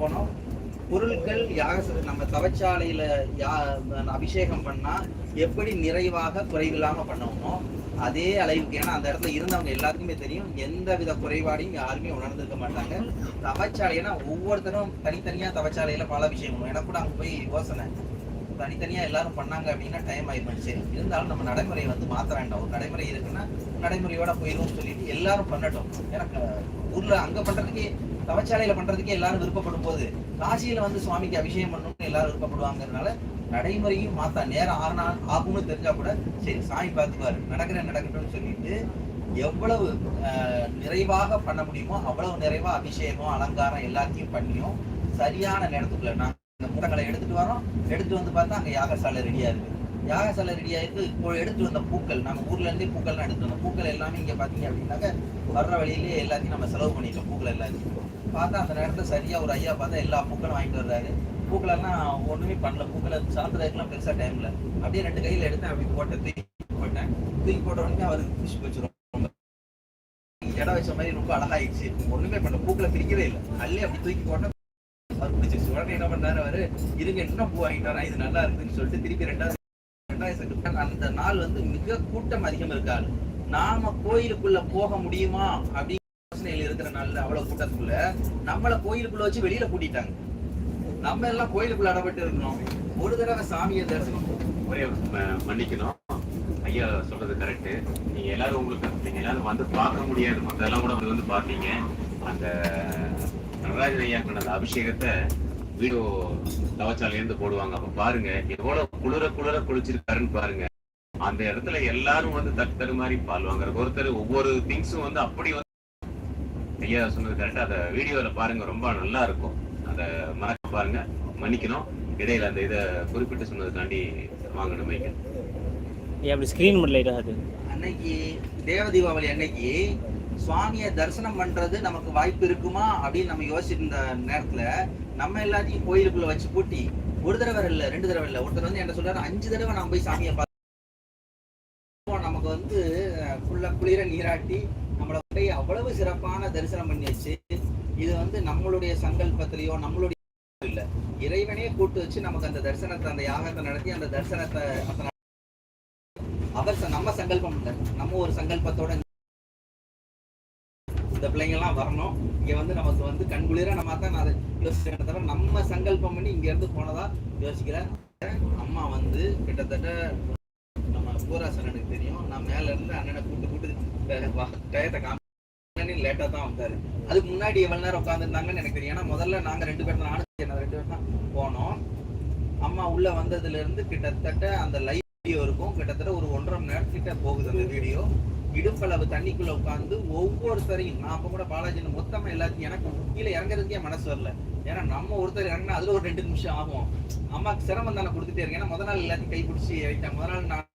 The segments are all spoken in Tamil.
போனோம். பொருட்கள் யாக நம்ம தவச்சாலையில யா அபிஷேகம் பண்ணா எப்படி நிறைவாக குறைவில்லாம பண்ணணுமோ அதே அளவுக்கு ஏன்னா அந்த இடத்துல இருந்தவங்க எல்லாத்துக்குமே தெரியும் எந்த வித குறைபாடையும் யாருமே உணர்ந்திருக்க மாட்டாங்க. தவச்சாலைன்னா ஒவ்வொருத்தரும் தனித்தனியா தவச்சாலையில பல விஷயம் எனக்கு கூட அங்க போய் யோசனை. தனித்தனியா எல்லாரும் பண்ணாங்க அப்படின்னா டைம் ஆகி சரி இருந்தாலும் நம்ம நடைமுறையை வந்து மாத்த வேண்டாம். ஒரு நடைமுறை இருக்குன்னா நடைமுறையோட போயிடும் சொல்லிட்டு எல்லாரும் பண்ணட்டும். எனக்கு ஊர்ல அங்க பண்றதுக்கு தவச்சாலையில பண்றதுக்கே எல்லாரும் விருப்பப்படும் போது காசியில வந்து சுவாமிக்கு அபிஷேகம் பண்ணணும்னு எல்லாரும் விருப்பப்படுவாங்கறதுனால நடைமுறையும் மாத்தா. நேரம் ஆனா ஆகும்னு தெரிஞ்சா கூட சரி சாமி பார்த்துக்குவாரு நடக்கிற நடக்கட்டும்னு சொல்லிட்டு எவ்வளவு நிறைவாக பண்ண முடியுமோ அவ்வளவு நிறைவா அபிஷேகம் அலங்காரம் எல்லாத்தையும் பண்ணியும் சரியான நேரத்துக்குள்ள நான் இந்த மூடங்களை எடுத்துட்டு வரோம். எடுத்துட்டு வந்து பார்த்தா அங்க யாகசாலை ரெடியா இருக்கு. யாகசாலை ரெடியா இருக்கு இப்போ எடுத்து வந்த பூக்கள் நம்ம ஊர்ல இருந்தே பூக்கள்லாம் எடுத்து வந்தோம் பூக்கள் எல்லாமே இங்க பாத்தீங்க அப்படின்னாக்க வர்ற வழியிலே எல்லாத்தையும் நம்ம செலவு பண்ணிட்டோம் பூக்கள் எல்லாத்தையும் பார்த்தா அந்த நேரத்துல சரியா ஒரு ஐயா பார்த்தா எல்லா பூக்களும் வாங்கிட்டு வர்றாரு. பூக்களெல்லாம் ஒண்ணுமே பண்ணல பூக்களை சாப்பிட்றதுக்கெல்லாம் பெருசா டைம்ல அப்படியே ரெண்டு கையில எடுத்தேன் அப்படி போட்டேன் தூக்கி போட்டேன். தூக்கி போட்ட உடனே அவருக்கு பிடிச்சி போச்சிடும் இடம் வச்ச மாதிரி ரொம்ப அழகாயிடுச்சு. ஒண்ணுமே பண்ணல பூக்களை பிரிக்கவே இல்லை. அள்ளி அப்படி தூக்கி போட்டேன் அவர் பிடிச்சிருச்சு உடனே என்ன பண்ணாரு அவரு இருங்க இன்னும் பூ வாங்கிட்டு இது நல்லா இருக்குன்னு சொல்லிட்டு திருப்பி ரெண்டாவது ரெண்டாவது செகண்ட் அந்த நாள் வந்து மிக கூட்டம் அதிகம் இருக்காது. நாம கோயிலுக்குள்ள போக முடியுமா? அப்படிங்கிற யோசனையில இருக்கிற நாள்ல அவ்வளவு கூட்டத்துக்குள்ள நம்மள கோயிலுக்குள்ள வச்சு வெளியில கூட்டிட்டாங்க. நம்ம எல்லாம் கோயிலுக்குள்ள அடப்பட்டு இருக்கணும். ஒரு தடவை சாமியை தரிசனம் ஒரே மன்னிக்கணும். ஐயா சொல்றது கரெக்ட் நீங்க எல்லாரும் உங்களுக்கு நீங்க எல்லாரும் வந்து பார்க்க முடியாது. மத்ததெல்லாம் கூட வந்து வந்து பார்த்தீங்க அந்த நடராஜன் ஐயா கண்ட அந்த அபிஷேகத்தை வீடியோ தவச்சாலேருந்து போடுவாங்க. அப்ப பாருங்க எவ்வளவு குளிர குளிர குளிச்சிருக்காருன்னு பாருங்க. அந்த இடத்துல எல்லாரும் வந்து தட்டு தரு மாதிரி பால் வாங்குற ஒருத்தர் ஒவ்வொரு திங்ஸும் வந்து அப்படி வந்து ஐயா சொன்னது கரெக்டா அந்த வீடியோல பாருங்க ரொம்ப நல்லா இருக்கும். அத மறக்க பாருங்க. மன்னிக்கணும். இடையில அந்த இதை குறிப்பிட்டு சொன்னதுக்காண்டி வாங்கணும். மைக்கன் அப்படி ஸ்கிரீன் மட்டும் அன்னைக்கு தேவ தீபாவளி அன்னைக்கு சுவாமியை தரிசனம் பண்றது நமக்கு வாய்ப்பு இருக்குமா அப்படின்னு நம்ம யோசிச்சிருந்த நேரத்துல நம்ம எல்லாத்தையும் கோயிலுக்குள்ள வச்சு பூட்டி ஒரு தடவை இல்ல ரெண்டு தடவை இல்ல ஒருத்தர் வந்து என்ன சொல்றாரு அஞ்சு தடவை நான் போய் சாமியை பார்த்து நமக்கு வந்து ஃபுல்லா குளிர நீராட்டி நம்மளை போய் அவ்வளவு சிறப்பான தரிசனம் பண்ணி வச்சு இது வந்து நம்மளுடைய சங்கல்பத்திலையோ நம்மளுடைய இல்லை. இறைவனே கூட்டு வச்சு நமக்கு அந்த தரிசனத்தை அந்த யாகத்தை நடத்தி அந்த தரிசனத்தை அவர் நம்ம சங்கல்பம் இல்லை. நம்ம ஒரு சங்கல்பத்தோட இந்த பிள்ளைங்கள்லாம் வரணும். இங்கே வந்து நமக்கு வந்து கண்குளிர நம்ம தான் அதை யோசிக்கிறேன். தவிர நம்ம சங்கல்பம் பண்ணி இங்கேருந்து போனதா யோசிக்கிறேன். அம்மா வந்து கிட்டத்தட்ட நம்ம பூராசனனுக்கு தெரியும். நான் மேலேருந்து அண்ணனை கூட்டு கூட்டு டயத்தை காமி லேட்டாக தான் வந்தார். அதுக்கு முன்னாடி எவ்வளோ நேரம் உட்காந்துருந்தாங்கன்னு எனக்கு தெரியும். ஏன்னா முதல்ல நாங்கள் ரெண்டு பேர் தான் நானும் என்ன ரெண்டு பேர் தான் போனோம். அம்மா உள்ளே வந்ததுலேருந்து கிட்டத்தட்ட அந்த லைவ் வீடியோ இருக்கும். கிட்டத்தட்ட ஒரு ஒன்றரை மணி நேரத்துக்கிட்ட போகுது அந்த வீடியோ இடுப்பளவு தண்ணிக்குள்ள உட்காந்து ஒவ்வொருத்தரையும் நான் அப்ப கூட பாலாஜி மொத்தமா எல்லாத்தையும் எனக்கு கீழே இறங்குறதுக்கே மனசு வரல. ஏன்னா நம்ம ஒருத்தர் இறங்கினா அதுல ஒரு ரெண்டு நிமிஷம் ஆகும். அம்மாக்கு சிரமம் தானே கொடுத்துட்டே இருக்கேன். ஏன்னா முத நாள் எல்லாத்தையும் கை பிடிச்சி வைத்தேன் முதல் நாள்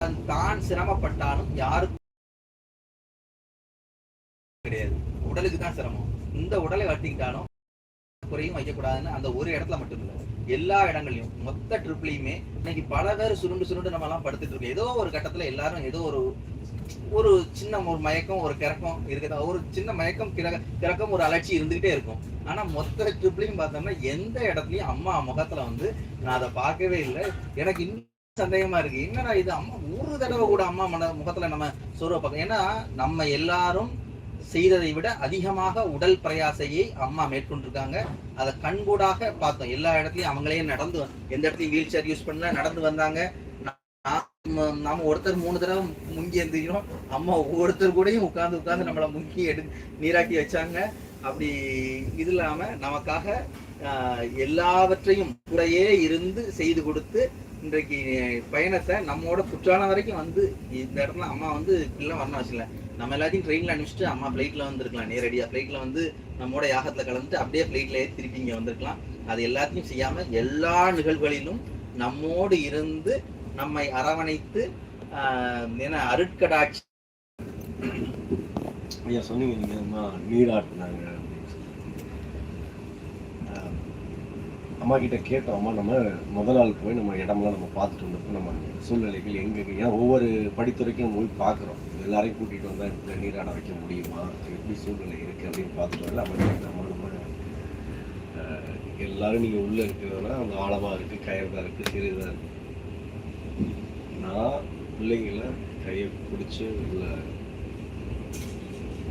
நான் தான் சிரமப்பட்டாலும் யாருக்கும் கிடையாது. உடலுக்கு தான் சிரமம். இந்த உடலை வட்டிக்கிட்டாலும் குறையும் வைக்கக்கூடாதுன்னு அந்த ஒரு இடத்துல மட்டும் இல்ல. எல்லா இடங்களையும் மொத்த ட்ரிப்லையுமே இன்னைக்கு பல பேர் சுருண்டு சுருண்டு நம்ம எல்லாம் படுத்துட்டு இருக்கோம் ஏதோ ஒரு கட்டத்துல எல்லாரும் ஏதோ ஒரு ஒரு சின்ன ஒரு மயக்கம் ஒரு கிறக்கம் இருக்குது? ஒரு சின்ன மயக்கம் கிறக்கம் ஒரு அலட்சி இருந்துகிட்டே இருக்கும். ஆனா மொத்த ட்ரிப்லையும் பார்த்தோம்னா எந்த இடத்துலயும் அம்மா முகத்துல வந்து நான் அதை பார்க்கவே இல்லை. எனக்கு இன்னும் சந்தேகமா இருக்கு. என்னடா இது? அம்மா ஒரு தடவை கூட அம்மா மன முகத்துல நம்ம சொருவ பார்க்க ஏன்னா நம்ம எல்லாரும் செய்ததை விட அதிகமாக உடல் பிரயாசையை அம்மா மேற்கொண்டிருக்காங்க. அதை கண்கூடாக பார்த்தோம். எல்லா இடத்துலையும் அவங்களே நடந்து எந்த இடத்துலயும் வீல் சேர் யூஸ் பண்ணல நடந்து வந்தாங்க. நாம ஒருத்தர் மூணு தடவை முங்கி எந்திரிக்கிறோம். அம்மா ஒவ்வொருத்தர் கூடயும் உட்காந்து உட்காந்து நம்மள முங்கி எடு நீராக்கி வச்சாங்க. அப்படி இது இல்லாம நமக்காக எல்லாவற்றையும் கூடயே இருந்து செய்து கொடுத்து இன்றைக்கு பயணத்தை நம்மோட குற்றாலம் வரைக்கும் வந்து இந்த இடத்துல அம்மா வந்து இப்படிலாம் வரணும் வச்சுல நம்ம எல்லாத்தையும் ட்ரெயின்ல அனுப்பிச்சிட்டு அம்மா ஃப்ளைட்ல வந்திருக்கலாம். நேரடியா ஃப்ளைட்ல வந்து நம்மோட யாகத்துல கலந்துட்டு அப்படியே ஃப்ளைட்ல திருப்பி இங்க வந்திருக்கலாம். அது எல்லாத்தையும் செய்யாம எல்லா நிகழ்வுகளிலும் நம்மோடு இருந்து நம்மை அரவணைத்து ஆஹ், என்ன அருட்கடாட்சி ஐயா சொன்னீங்க நீங்க அம்மா நீராட்டினாங்க அம்மா கிட்ட கேட்டோம். அம்மா நம்ம முதல் நாள் போய் நம்ம இடம்லாம் நம்ம பார்த்துட்டு வந்தப்போ நம்ம சூழ்நிலைகள் எங்க ஏன்னா ஒவ்வொரு படித்துறைக்கும் நம்ம போய் பார்க்குறோம். எல்லாரையும் கூட்டிகிட்டு வந்தால் இந்த நீராட வைக்க முடியுமா? எப்படி சூழ்நிலை இருக்குது அப்படின்னு பார்த்துட்டு வரல. அம்மா நம்ம நம்ம எல்லாரும் நீங்கள் உள்ளே இருக்கிறதுனா அந்த ஆழமாக இருக்குது கயிறு இருக்குது சிறிதாக இருக்குது நான் பிள்ளைங்கள கையை பிடிச்சி உள்ள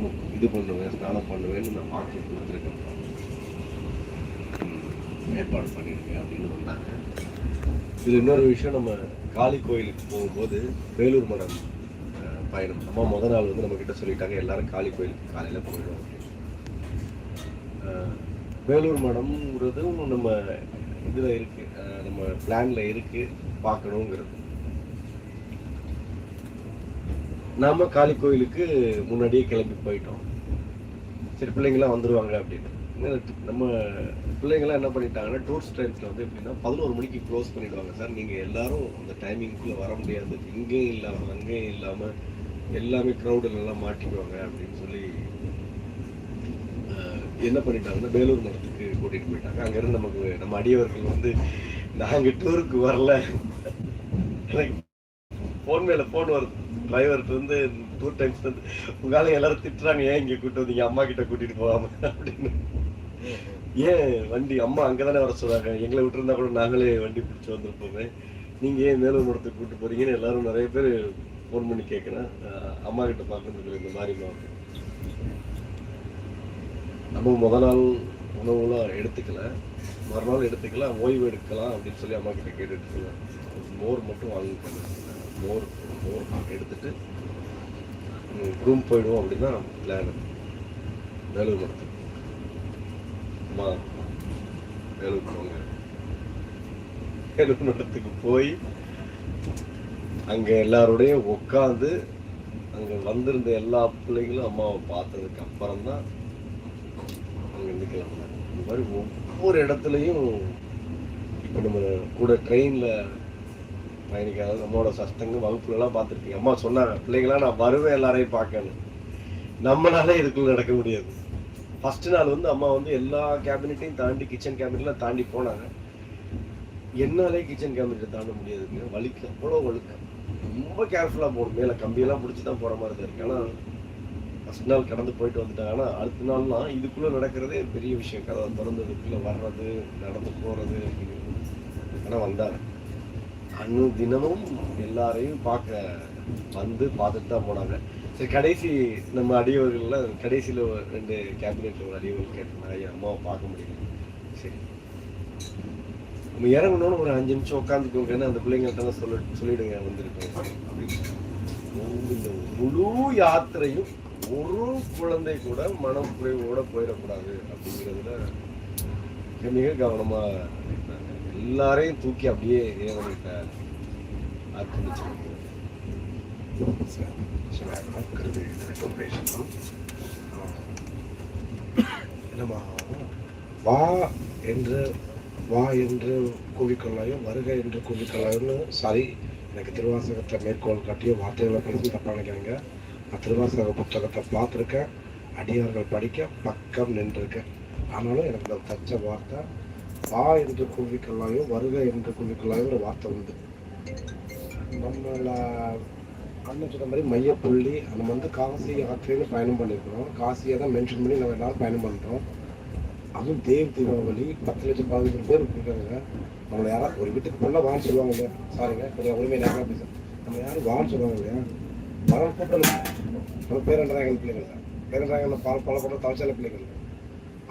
மு- இது பண்ணுவேன் ஸ்நானம் பண்ணுவேன்னு நான் மாற்றி கொடுத்துருக்கேன். ஏற்பாடு பண்ணியிருக்கேன் அப்படின்னு சொன்னாங்க இது இன்னொரு விஷயம் நம்ம காளி கோயிலுக்கு போகும்போது வேலூர் மடம் பயணம். அம்மா முதல் நாள் வந்து நம்ம கிட்ட சொல்லிட்டாங்க எல்லாரும் காளி கோயிலுக்கு காலையில் போயிடுவோம் வேலூர் மடம்ங்கிறதும் நம்ம இதில் இருக்கு. நம்ம பிளான்ல இருக்கு. பார்க்கணுங்கிறது. நாம காளி கோயிலுக்கு முன்னாடியே கிளம்பி போயிட்டோம். சரி பிள்ளைங்களாம் வந்துருவாங்க அப்படின்னு. நம்ம பிள்ளைங்களாம் என்ன பண்ணிட்டாங்கன்னா டூரிஸ்ட் டைம்ஸ்ல வந்து எப்படின்னா பதினோரு மணிக்கு க்ளோஸ் பண்ணிடுவாங்க. சார் நீங்க எல்லாரும் அந்த டைமிங்குள்ள வர முடியாது. இங்கேயும் இல்லாமல் அங்கேயும் இல்லாமல் எல்லாமே crowd-ல எல்லாம் மாட்டிக்குவாங்க அப்படின்னு சொல்லி என்ன பண்ணிட்டாங்கன்னா வேலூர் மரத்துக்கு கூட்டிகிட்டு போயிட்டாங்க. அங்கேருந்து நமக்கு நம்ம அடியவர்கள் வந்து நாங்கள் டூருக்கு வரல. ஃபோன் மேலே ஃபோன் வருது டிரைவர்கிட்ட வந்து டூர் டைம்ஸ் வந்து உங்களால் எல்லாரும் திட்டுறாங்க. ஏன் இங்கே கூட்டு வந்தீங்க? அம்மா கிட்ட கூட்டிட்டு போகாம. அப்படின்னு. ஏன் வண்டி அம்மா அங்கதானே வர சொல்றாங்க. எங்களை விட்டுருந்தா கூட நாங்களே வண்டி பிடிச்சி வந்திருப்போமே. நீங்கள் ஏன் மேலூர் மரத்துக்கு கூப்பிட்டு போறீங்கன்னு எல்லாரும் நிறைய பேர் ஃபோன் பண்ணி கேட்குறேன். அம்மா கிட்ட பார்க்கறதுக்கு இந்த மாதிரி நம்ம முத நாள் உணவுலாம் எடுத்துக்கல. மறுநாள் எடுத்துக்கலாம் ஓய்வு எடுக்கலாம் அப்படின்னு சொல்லி அம்மா கிட்ட கேட்டுட்டு இருக்கேன். மோர் மட்டும் வாங்கிக்கணும் மோர் மோர் எடுத்துட்டு ரூம் போயிடுவோம் அப்படின்னா பிளான் வேலூர் மடத்துக்கு அம்மா வேலூர் போங்க. வேலூர் மடத்துக்கு போய் அங்கே எல்லாரோடையும் உட்காந்து அங்கே வந்திருந்த எல்லா பிள்ளைங்களும் அம்மாவை பார்த்ததுக்கு அப்புறம் தான் அங்கிருந்து கிளம்புனாங்க. இந்த மாதிரி ஒவ்வொரு இடத்துலையும் இப்போ நம்ம கூட ட்ரெயினில் பயணிக்காத நம்மளோட சஷ்டங்க வகுப்புலலாம் பார்த்துருக்கீங்க. அம்மா சொன்னாங்க பிள்ளைங்களாம் நான் வருவேன் எல்லாரையும் பார்க்கணும் நம்மளால இதுக்குள்ள நடக்க முடியாது. ஃபஸ்ட்டு நாள் வந்து அம்மா வந்து எல்லா கேபினெட்டையும் தாண்டி கிச்சன் கேபினெட்லாம் தாண்டி போனாங்க. என்னாலே கிச்சன் கேபினெட்டை தாண்ட முடியாதுங்க. வலிக்கு அவ்வளோ வழுக்க ரொம்ப கேர்ஃபுல்லாக போகணும். மேலே கம்பியெல்லாம் பிடிச்சி தான் போகிற மாதிரி தான் இருக்கு. ஆனால் ஃபர்ஸ்ட் நாள் கடந்து போயிட்டு வந்துட்டாங்க ஆனால் அடுத்த நாள்லாம் இதுக்குள்ளே நடக்கிறதே பெரிய விஷயம். கதை திறந்ததுக்குள்ளே வர்றது நடந்து போகிறது ஆனால் வந்தாங்க அன்னு தினமும் எல்லாரையும் பார்க்க வந்து பார்த்துட்டு தான் போனாங்க. சரி கடைசி நம்ம அடியவர்களில் கடைசியில் ரெண்டு கேபினெட்டில் ஒரு அடியவர்கள் கேட்டிருந்தாங்க. என் அம்மாவை பார்க்க முடியல. சரி. நம்ம இறங்கணும்னு ஒரு அஞ்சு நிமிஷம் உட்காந்துக்கோங்கன்னு அந்த பிள்ளைங்கள்ட்ட சொல்ல சொல்லிடுங்க வந்திருக்கோம் அப்படின்னு முழு யாத்திரையும் ஒரு குழந்தை கூட மனம் குறைவோட போயிடக்கூடாது அப்படிங்கிறதுல மிக மிக கவனமா இருந்தாங்க. எல்லாரையும் தூக்கி அப்படியே இறைவன்கிட்ட அர்ப்பணிச்சிருக்கோம். என்னம்மா வா என்று வா என்று கூவிக்கொள்ளாயும் வருக என்று கூவிக்கொள்ளாயும்னு சாரி எனக்கு திருவாசகத்தை மேற்கோள் காட்டிய வார்த்தைகளை பேசி தப்பாக நான் திருவாசக புத்தகத்தை பார்த்துருக்கேன் அடியார்கள் படிக்க பக்கம் நின்றுருக்கேன். ஆனாலும் எனக்கு அந்த தச்ச வார்த்தை வா என்று கூவிக்கொள்ளாயோ வருக என்று கூவிக்கொள்ளாயுங்கிற வார்த்தை உண்டு. நம்மள அண்ணன் சொன்ன மாதிரி மையப்புள்ளி நம்ம வந்து காசி யாத்திரைன்னு பயணம் பண்ணியிருக்கிறோம். காசியை தான் மென்ஷன் பண்ணி நம்ம எல்லாரும் பயணம் பண்ணுறோம் அதுவும் தேவ் தீபாவளி பத்து லட்சம் பதினஞ்சு பேர் இருக்காங்க நம்மளை யாராவது ஒரு வீட்டுக்கு பொண்ணை வான்னு சொல்லுவாங்க இல்லையா? சாரிங்க கொஞ்சம் உரிமை நேரம் பேச நம்ம யாரும் வான்னு சொல்லுவாங்க இல்லையா? மரம் கூட்டணும். நம்ம பேரன்றாங்க பிள்ளைங்க பேரன்றாங்க பல பல பல தவச்சால பிள்ளைகள்.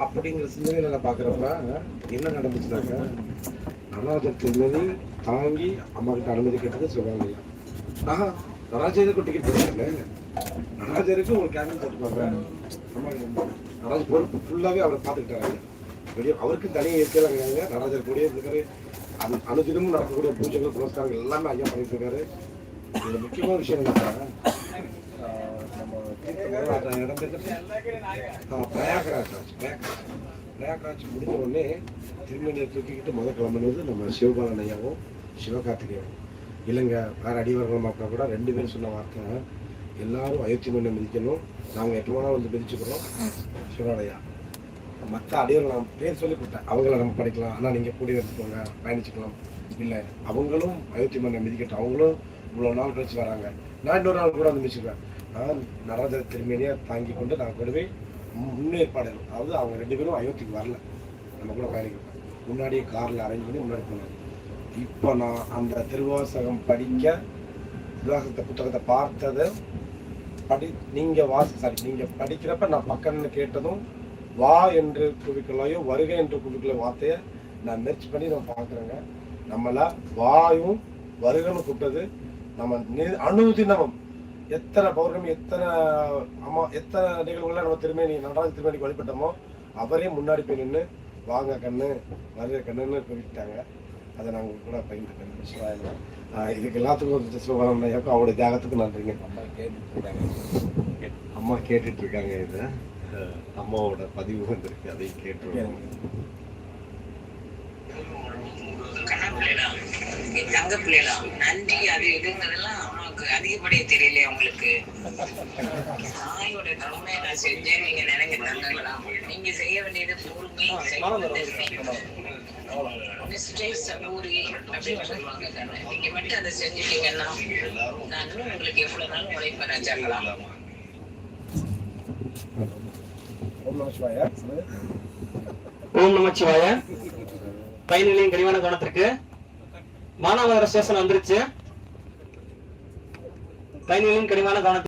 அப்படிங்கிற சிந்தனையில் நான் பார்க்குறப்ப என்ன நடந்துச்சுனாக்க நடராஜர் திருமதி தாங்கி அம்மா கிட்ட அனுமதி கேட்டது சொல்லுவாங்க இல்லையா? ஆஹா நடராஜருக்கு டிக்கெட் போடுறாங்க நடராஜருக்கு ஒரு கேபின் போட்டுப்பாங்க அம்மா நடராஜர் பொறுப்பு ஃபுல்லாகவே அவரை பார்த்துக்கிட்டாரு. வெளியே அவருக்கும் தனியாக இருக்கிறாங்க நடராஜர் கூட இருக்காரு அனு அனுதினமும் நடக்கக்கூடிய பூஜைகள் புரஸ்காரங்கள் எல்லாமே ஐயா பண்ணிட்டு இருக்காரு இதில் முக்கியமான விஷயம் என்னன்னா நம்ம தீர்த்தம் பிரயாகராஜ் ராஜ் பிரயாகராஜ் பிரயாகராஜ். முடிஞ்ச உடனே திருமணியை தூக்கிக்கிட்டு முதல் கிளம்புனது நம்ம சிவபாலன் ஐயாவும் சிவகார்த்திகேயனும் இல்லைங்க வேறு அடிவர்கள் மக்கள் கூட ரெண்டு பேரும் சொன்ன வார்த்தை எல்லாரும் அயோத்தி மண்ணை மிதிக்கணும். நாங்கள் எட்டு மணி வந்து மிதிச்சுக்கிறோம். சிவாலயா. மற்ற அடியோர்கள் நான் பேர் சொல்லி கொடுத்தேன். அவங்கள நம்ம படிக்கலாம். ஆனால் நீங்கள் கூடி எடுத்துக்கோங்க பயணிச்சுக்கலாம். இல்லை அவங்களும் அயோத்தி மண்ணை மிதிக்கட்டும். அவங்களும் இவ்வளோ நாள் கழிச்சு வராங்க. நான் இன்னொரு நாள் கூட வந்து மிதிச்சுக்குவேன். நான் நடராஜர் திருமணியாக தாங்கி கொண்டு நான் கூடவே முன்னேற்பாடு அதாவது அவங்க ரெண்டு பேரும் அயோத்திக்கு வரல. நம்ம கூட பயணிக்கிறோம் முன்னாடியே காரில் அரேஞ்ச் பண்ணி முன்னாடி போனாங்க. இப்போ நான் அந்த திருவாசகம் படிக்க விவாசத்தை புத்தகத்தை பார்த்ததை படி நீங்கள் வாசி சாரி நீங்கள் படிக்கிறப்ப நான் பக்கம்னு கேட்டதும் வா என்று குவிக்கலாயோ வருகை என்று குவிக்கல வார்த்தையை நான் மெர்ச் பண்ணி நான் பார்க்குறேங்க. நம்மளை வாயும் வருகன்னு கூப்பிட்டது. நம்ம நி- அனுதினமும் எத்தனை பௌர்ணமி எத்தனை அம்மா எத்தனை நிகழ்வுகளை நம்ம திருமணி நடராஜ திருமணி வழிபட்டோமோ அவரே முன்னாடி போய் நின்று வாங்க கண்ணு வருக கண்ணுன்னு குறிப்பிட்டாங்க அதை நாங்கள் கூட பகிர்ந்துக்கிறேன். விஸ்வாயம் இதுக்கு எல்லாத்துக்கும் சிவபாலம் ஐயாக்கும் அவருடைய தியாகத்துக்கு நன்றிங்க அம்மா கேட்டுட்டு இருக்காங்க. அம்மா கேட்டுட்டு இருக்காங்க இது. அம்மாவோட பதிவு வந்திருக்கு. அதையும் கேட்டுருவோம். என் தங்க நன்றி அது இதுங்கிறதெல்லாம் அம்மாவுக்கு அதிகப்படியே தெரியலையே உங்களுக்கு? தாயோட கடமையை நான் செஞ்சேன் நீங்க நினைங்க தங்கங்களா. நீங்க செய்ய வேண்டியது பொறுமை செய்வது நிஷ்டை சபூரி அப்படின்னு சொல்லுவாங்க. கண்ணு நீங்க மட்டும் அதை செஞ்சுட்டீங்கன்னா நான் இன்னும் உங்களுக்கு எவ்வளவு நாள் உழைப்பேன் ராஜாங்களா ஓம் நம சிவாயா. ஓம் நமச்சிவாய பயணிகளின் கனிவான கவனத்திற்கு மானாமதுரை ஸ்டேஷன் வந்துருச்சு. பயணிகளின் கனிவான கவனத்திற்கு